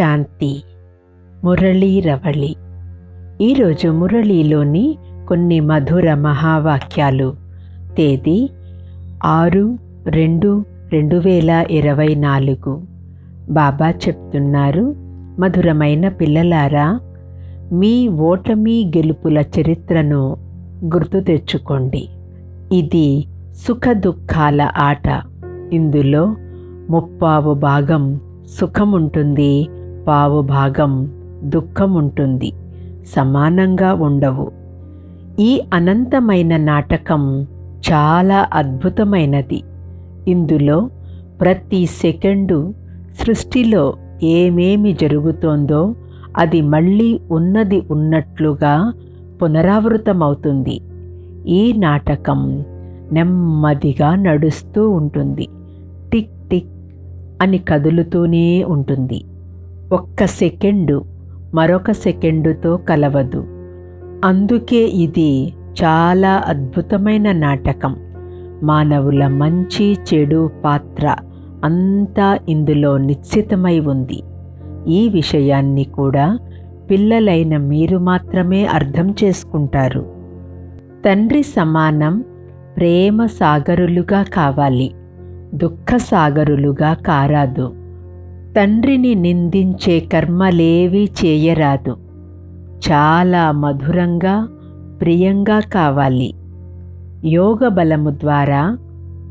శాంతి. మురళీ రవళి. ఈరోజు మురళీలోని కొన్ని మధుర మహావాక్యాలు. తేదీ ఆరు రెండు రెండు వేల ఇరవై నాలుగు. బాబా చెప్తున్నారు మధురమైన పిల్లలారా మీ ఓటమి గెలుపుల చరిత్రను గుర్తు తెచ్చుకోండి. ఇది సుఖ దుఃఖాల ఆట. ఇందులో ముప్పావు భాగం సుఖం ఉంటుంది పావు భాగం దుఃఖం ఉంటుంది సమానంగా ఉండవు. ఈ అనంతమైన నాటకం చాలా అద్భుతమైనది. ఇందులో ప్రతి సెకండు సృష్టిలో ఏమేమి జరుగుతోందో అది మళ్ళీ ఉన్నది ఉన్నట్లుగా పునరావృతమవుతుంది. ఈ నాటకం నెమ్మదిగా నడుస్తూ ఉంటుంది. టిక్ టిక్ అని కదులుతూనే ఉంటుంది. ఒక్క సెకండు మరొక సెకండుతో కలవదు. అందుకే ఇది చాలా అద్భుతమైన నాటకం. మానవుల మంచి చెడు పాత్ర అంతా ఇందులో నిశ్చితమై ఉంది. ఈ విషయాన్ని కూడా పిల్లలైన మీరు మాత్రమే అర్థం చేసుకుంటారు. తండ్రి సమానం ప్రేమ సాగరులుగా కావాలి. దుఃఖ సాగరులుగా కారాదు. తండ్రిని నిందించే కర్మలేవీ చేయరాదు. చాలా మధురంగా ప్రియంగా కావాలి. యోగ బలము ద్వారా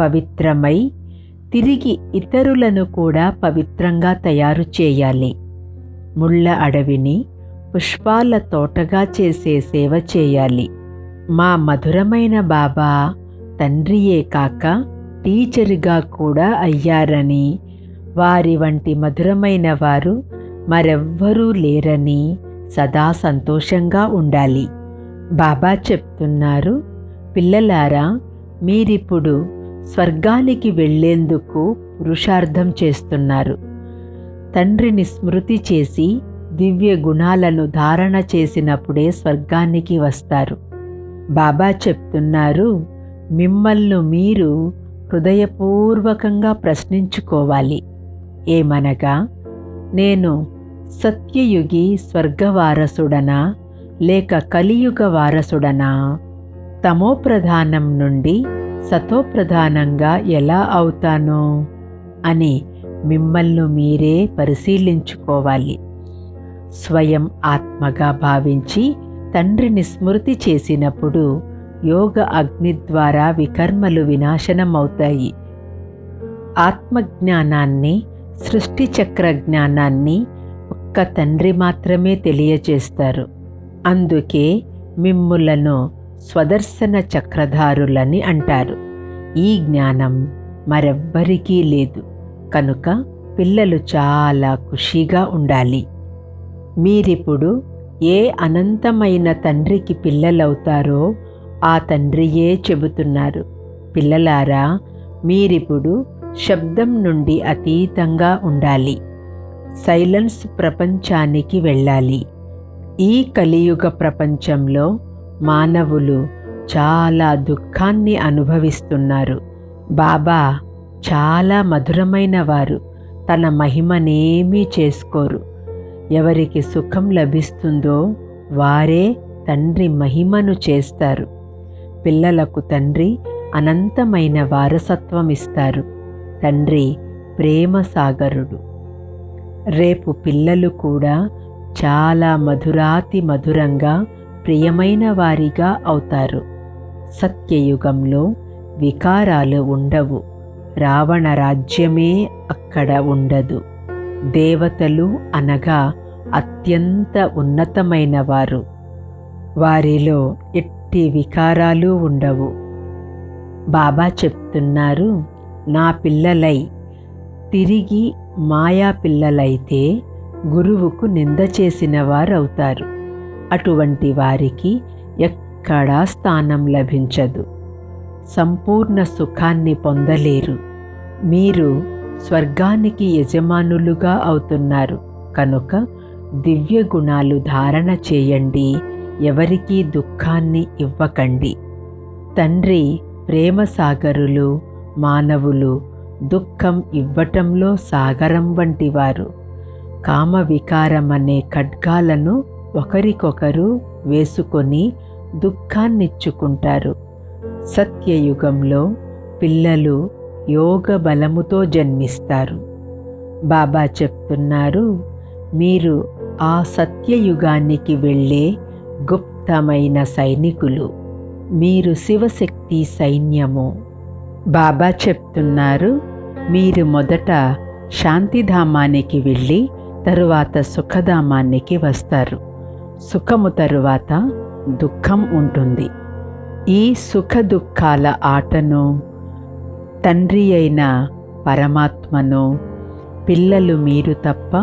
పవిత్రమై తిరిగి ఇతరులను కూడా పవిత్రంగా తయారు చేయాలి. ముళ్ళ అడవిని పుష్పాల తోటగా చేసే సేవ చేయాలి. మా మధురమైన బాబా తండ్రియే కాక టీచరుగా కూడా అయ్యారని వారి వంటి మధురమైన వారు మరెవ్వరూ లేరని సదా సంతోషంగా ఉండాలి. బాబా చెప్తున్నారు పిల్లలారా మీరిప్పుడు స్వర్గానికి వెళ్ళేందుకు పురుషార్థం చేస్తున్నారు. తండ్రిని స్మృతి చేసి దివ్య గుణాలను ధారణ చేసినప్పుడే స్వర్గానికి వస్తారు. బాబా చెప్తున్నారు మిమ్మల్ని మీరు హృదయపూర్వకంగా ప్రశ్నించుకోవాలి. ఏమనగా నేను సత్యయుగి స్వర్గవారసుడనా లేక కలియుగ వారసుడనా తమోప్రధానం నుండి సతోప్రధానంగా ఎలా అవుతానో? అని మిమ్మల్ని మీరే పరిశీలించుకోవాలి. స్వయం ఆత్మగా భావించి తండ్రిని స్మృతి చేసినప్పుడు యోగ అగ్ని ద్వారా వికర్మలు వినాశనమవుతాయి. ఆత్మజ్ఞానాన్ని సృష్టి చక్ర జ్ఞానాన్ని ఒక్క తండ్రి మాత్రమే తెలియజేస్తారు. అందుకే మిమ్ములను స్వదర్శన చక్రధారులని అంటారు. ఈ జ్ఞానం మరెవ్వరికీ లేదు. కనుక పిల్లలు చాలా ఖుషీగా ఉండాలి. మీరిప్పుడు ఏ అనంతమైన తండ్రికి పిల్లలవుతారో ఆ తండ్రియే చెబుతున్నారు. పిల్లలారా మీరిప్పుడు శబ్దం నుండి అతీతంగా ఉండాలి. సైలెన్స్ ప్రపంచానికి వెళ్ళాలి. ఈ కలియుగ ప్రపంచంలో మానవులు చాలా దుఃఖాన్ని అనుభవిస్తున్నారు. బాబా చాలా మధురమైన వారు. తన మహిమనేమీ చేసుకోరు. ఎవరికి సుఖం లభిస్తుందో వారే తండ్రి మహిమను చేస్తారు. పిల్లలకు తండ్రి అనంతమైన వారసత్వం ఇస్తారు తండ్రి ప్రేమ సాగరుడు రేపు పిల్లలు కూడా చాలా మధురాతి మధురంగా ప్రియమైన వారిగా అవుతారు. సత్యయుగంలో వికారాలు ఉండవు. రావణ రాజ్యమే అక్కడ ఉండదు. దేవతలు అనగా అత్యంత ఉన్నతమైన వారు. వారిలో ఎట్టి వికారాలు ఉండవు. బాబా చెప్తున్నారు నా పిల్లలై తిరిగి మాయా పిల్లలైతే గురువుకు నింద చేసిన వారవుతారు. అటువంటి వారికి ఎక్కడా స్థానం లభించదు. సంపూర్ణ సుఖాన్ని పొందలేరు. మీరు స్వర్గానికి యజమానులుగా అవుతున్నారు. కనుక దివ్య గుణాలు ధారణ చేయండి. ఎవరికీ దుఃఖాన్ని ఇవ్వకండి. తండ్రి ప్రేమ సాగరులు మానవులు దుఃఖం ఇవ్వటంలో సాగరం వంటివారు. కామ అనే ఖడ్గాలను ఒకరికొకరు వేసుకొని దుఃఖాన్నిచ్చుకుంటారు. సత్యయుగంలో పిల్లలు యోగ బలముతో జన్మిస్తారు. బాబా చెప్తున్నారు మీరు ఆ సత్యయుగానికి వెళ్ళే గుప్తమైన సైనికులు. మీరు శివశక్తి సైన్యము. బాబా చెప్తున్నారు మీరు మొదట శాంతిధామానికి వెళ్ళి తరువాత సుఖధామానికి వస్తారు. సుఖము తరువాత దుఃఖం ఉంటుంది. ఈ సుఖ దుఃఖాల ఆటను తండ్రి అయిన పరమాత్మను పిల్లలు మీరు తప్ప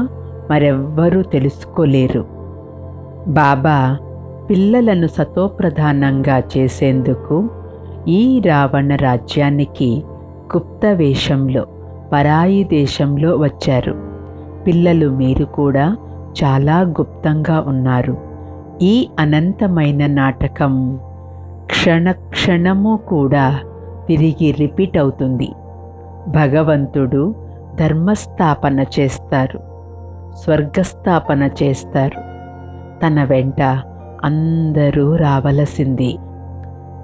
మరెవ్వరూ తెలుసుకోలేరు. బాబా పిల్లలను సతోప్రధానంగా చేసేందుకు ఈ రావణ రాజ్యానికి గుప్త వేషంలో పరాయి దేశంలో వచ్చారు. పిల్లలు మీరు కూడా చాలా గుప్తంగా ఉన్నారు. ఈ అనంతమైన నాటకం క్షణక్షణము కూడా తిరిగి రిపీట్ అవుతుంది. భగవంతుడు ధర్మస్థాపన చేస్తారు. స్వర్గస్థాపన చేస్తారు. తన వెంట అందరూ రావలసింది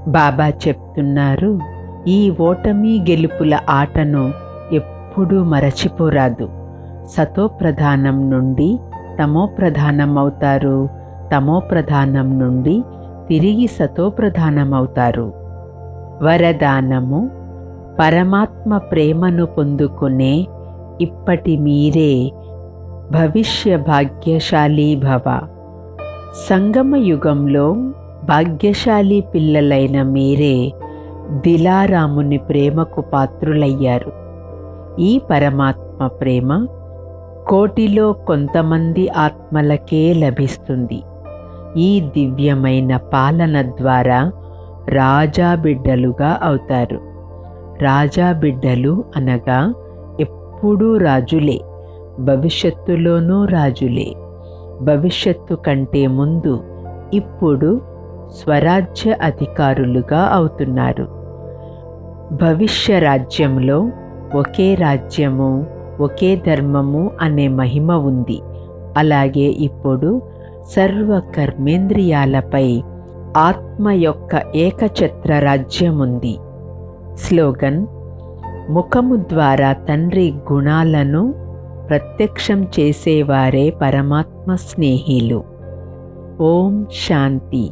బాబా చెప్తున్నారు ఈ ఓటమి గెలుపుల ఆటను ఎప్పుడూ మరచిపోరాదు. సతో ప్రధానం నుండి తమో ప్రధానం అవుతారు తమో ప్రధానం నుండి తిరిగి సతో ప్రధానం అవుతారు వరదానము పరమాత్మ ప్రేమను పొందుకునే ఇప్పటి మీరే భవిష్య భాగ్యశాలి భవ. సంగమ యుగంలో భాగ్యశాలి పిల్లలైన మీరే దిలారాముని ప్రేమకు పాత్రులయ్యారు. ఈ పరమాత్మ ప్రేమ కోటిలో కొంతమంది ఆత్మలకే లభిస్తుంది. ఈ దివ్యమైన పాలన ద్వారా రాజా బిడ్డలుగా అవుతారు. రాజా బిడ్డలు అనగా ఎప్పుడూ రాజులే భవిష్యత్తులోనూ రాజులే. భవిష్యత్తు కంటే ముందు ఇప్పుడు స్వరాజ్య అధికారులుగా అవుతున్నారు. భవిష్య రాజ్యంలో ఒకే రాజ్యము ఒకే ధర్మము అనే మహిమ ఉంది. అలాగే ఇప్పుడు సర్వ కర్మేంద్రియాలపై ఆత్మ యొక్క ఏకఛత్ర రాజ్యం ఉంది స్లోగన్ ముఖము ద్వారా తండ్రి గుణాలను ప్రత్యక్షం చేసేవారే పరమాత్మ స్నేహిలు. ఓం శాంతి.